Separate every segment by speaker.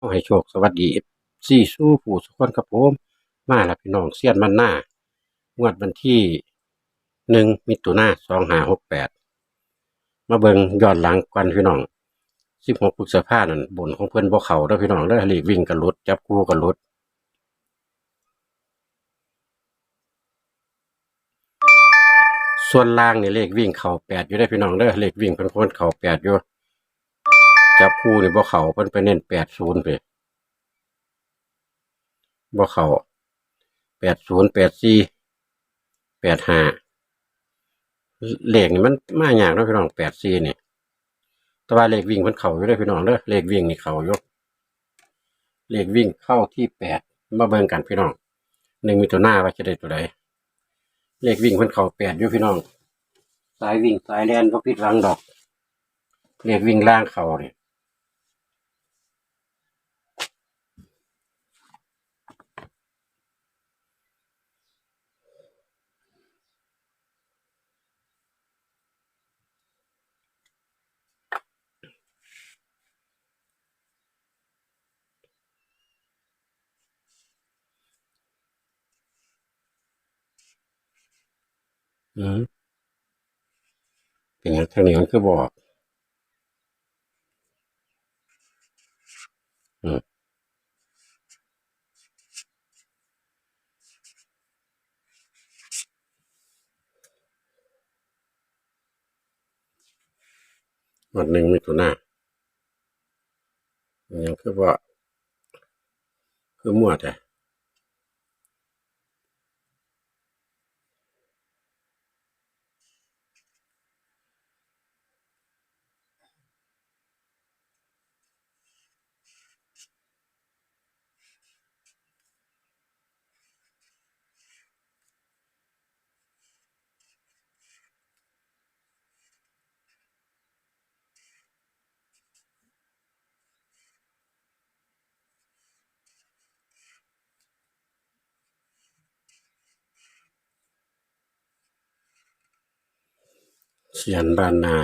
Speaker 1: ขอให้โชคสวัสดีสี่สู้ผู้สุขคนครับผมมาแล้วพี่น้องเสียนมันหน้างวดวันที่หนึ่งมิถุนาสองหาหกแปดมาเบิงย้อนหลังกันพี่น้องสิบหกพฤษภานั่นบนของเพื่อนบ่เขาเด้อพี่น้องเด้อหลีวิ่งกันรถจับคู่กันรถส่วนล่างนี่เลขวิ่งเข่าแปดอยู่ได้พี่น้องเด้อเลขวิ่งเพิ่นคนเข่าแปดอยู่ จับคู่นี่บ่เขาเพิ่นไปเน้นแปดศูนย์ไปบ่เขาแปดศูนย์แปดสี่แปดห้าเลขนี่มันมายากเนาะพี่น้องแปดสี่นี่แต่ว่าเลขวิ่งมันเข้าอยู่เด้พี่น้องเด้อเลขวิ่งนี่เข้าอยู่เลขวิ่งเข้าที่แปดมาเบิ่งกันพี่น้องหนึ่งมีตัวหน้าว่าจะได้ตัวใดเลขวิ่งมันเข้าแปดอยู่พี่น้องสายวิ่งสายแลนบ่ผิดหวังดอก เลขวิ่งล่างเข้าเนี่อื เป็นไงทางนี้มันคือบอกอืมวันหนึ่งมีตัวหน้ามันยังคือว่า คือมั่วแต่ เสียนบานนา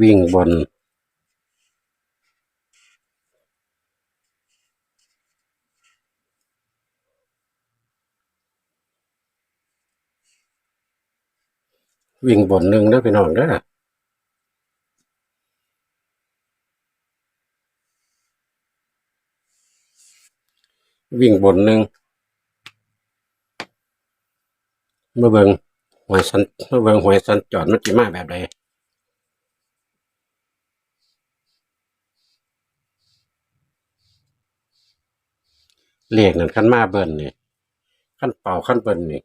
Speaker 1: วิ่งบน วิ่งบนหนึ่งเด้อพี่น้องเด้อวิ่งบนหนึ่งเมื่อเบิงหวยสันเมื่อเบิงหวยสันจอดมันจิมาแบบใดเลขนั่นขั้นมาเบิ้ลนี่ขั้นเป่าขั้นเบิ้ลนี่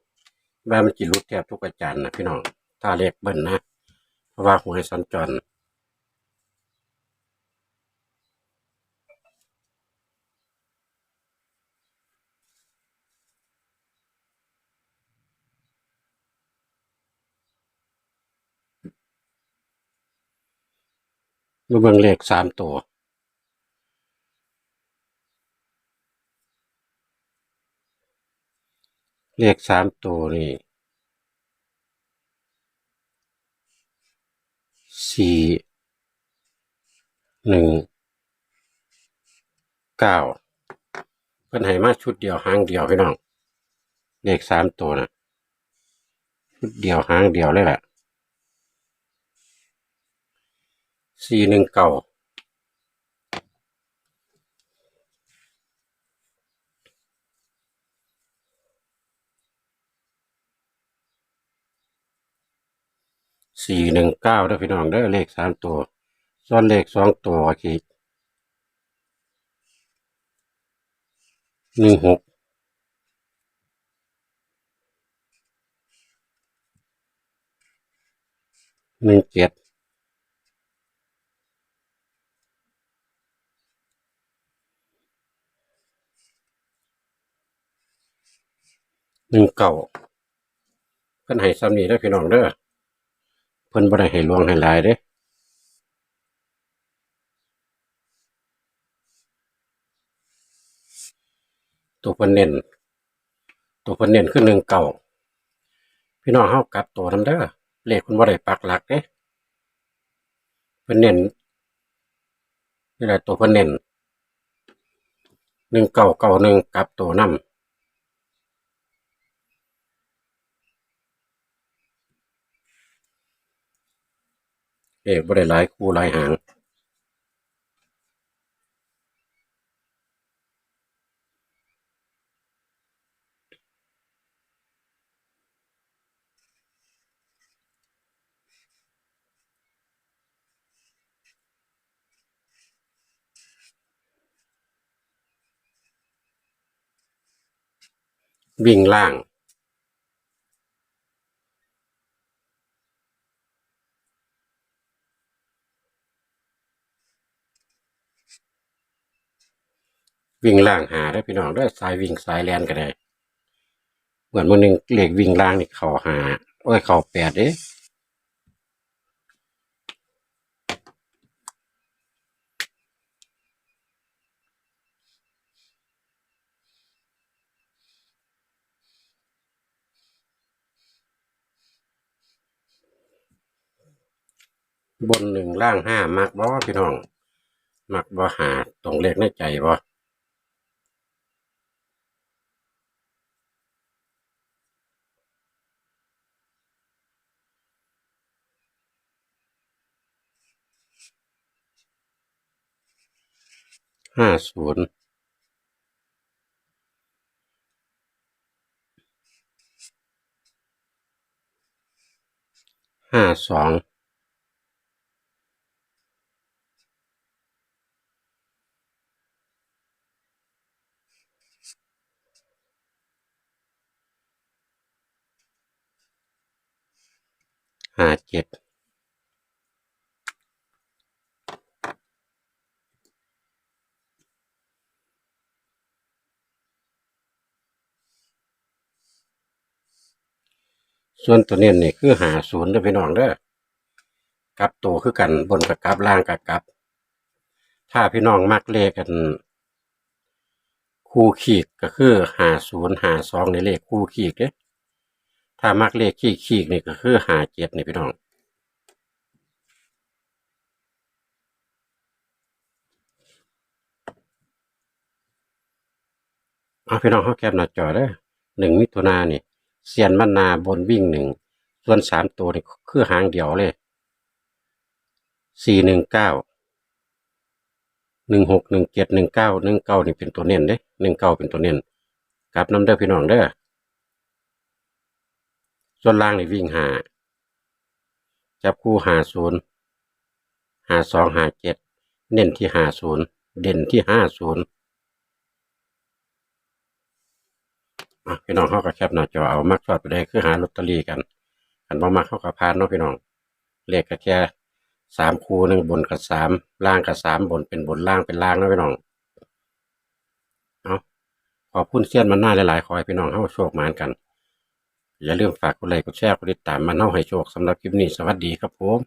Speaker 1: ว่ามันจิรุดแทบทุกอาจารย์นะพี่น้อง ถ้าเลขเบิ้ลนะ เพราะว่าหวยสันจรมาเบิ่งเลขสามตัว เลขสามตัวนี่ สี่หนึ่งเก้าเพิ่นให้มาชุดเดียวหางเดียวพี่น้องเลขสามตัวนะชุดเดียวหางเดียวเลยแหละสี่หนึ่งเก้า สี่หนึ่งเก้าด้อพี่น้องเด้อเลขสามตัว ส่วนเลขสองตัวคือหนึ่งหกหนึ่งเจ็ดหนึ่งเก้าพิ่นให้ซ้ำนี้เด้พี่น้องเด้อ เพิ่นบ่ได้ให้ลวงให้หลายเด้ตัวเพิ่นเน้นตัวเพิ่นเน้นคือหนึ่งเก่าพี่น้องเฮากลับตัวนํเด้อเลขเพิ่นบ่ได้ปักหลักเด้เพิ่นเน้นนี่แหละตัวเพิ่นเน้นหนึ่งเก่าเก่าหนึ่งกลับตัวนํ เลขบ่ได้หลายคู่หลายหางวิ่งล่าง วิ่งล่างหาได้พี่น้องได้สายวิ่งสายแลนก็ได้ เหมือนวันหนึ่งเหลขวิ่งล่างนี่เข่าหาโอ้ยเข่าแปดเด้บนหนึ่งล่างห้ามักบ่พี่น้อง มักบ่หาตรงเลขในใจบ่ ห้าศูนย์ห้าสองห้าเจ็ด ส่วนตัวเน้นนี่คือหาศูนย์เด้อพี่น้องเด้อกลับตัวคือกันบนกับกลับล่างกับกลับ ถ้าพี่น้องมักเลขกันคู่ขีดก็คือหาศูนย์หาสองในเลขคู่ขีดเด้ถ้ามักเลขขีดขีดนี่ก็คือหาเจ็ดนี่พี่น้องเอาพี่น้องเขาแคปหน้าจอได้หนึ่งมิถุนานี่ เซียนมันนาบนวิ่งหนึ่ง ส่วนสามตัวนี่คือหางเดียวเลยสี่หนึ่งเก้าหนึ่งหกหนึ่งเจ็ดหนึ่งเก้าหนึ่งเก้านี่เป็นตัวเน้นเด้หนึ่งเก้าเป็นตัวเน้นกลับน้ำเด้อพี่น้องเด้อส่วนล่างนี่วิ่งหาจับคู่หาศูนย์หาสองหาเจ็ดเน้นที่หาศูนย์เด่นที่ห้าศูนย์ อะพี่น้องเขาก็แคปหน้าจอเอามักชอบไปได้คือหาลอตเตอรี่กันอันบ่มักเขาก็พานเนาะพี่น้องเลขก็แค่สามคูหนึ่งบนกับสามล่างกับสามบนเป็นบนล่างเป็นล่างเนาะพี่น้องเอาขอบคุณเสี้ยนมันหน้าหลายๆขอให้พี่น้องเข้าโชคหมานกัน อย่าลืมฝากกดไลค์กดแชร์กดติดตามมันเน่าให้โชคสำหรับคลิปนี้สวัสดีครับผม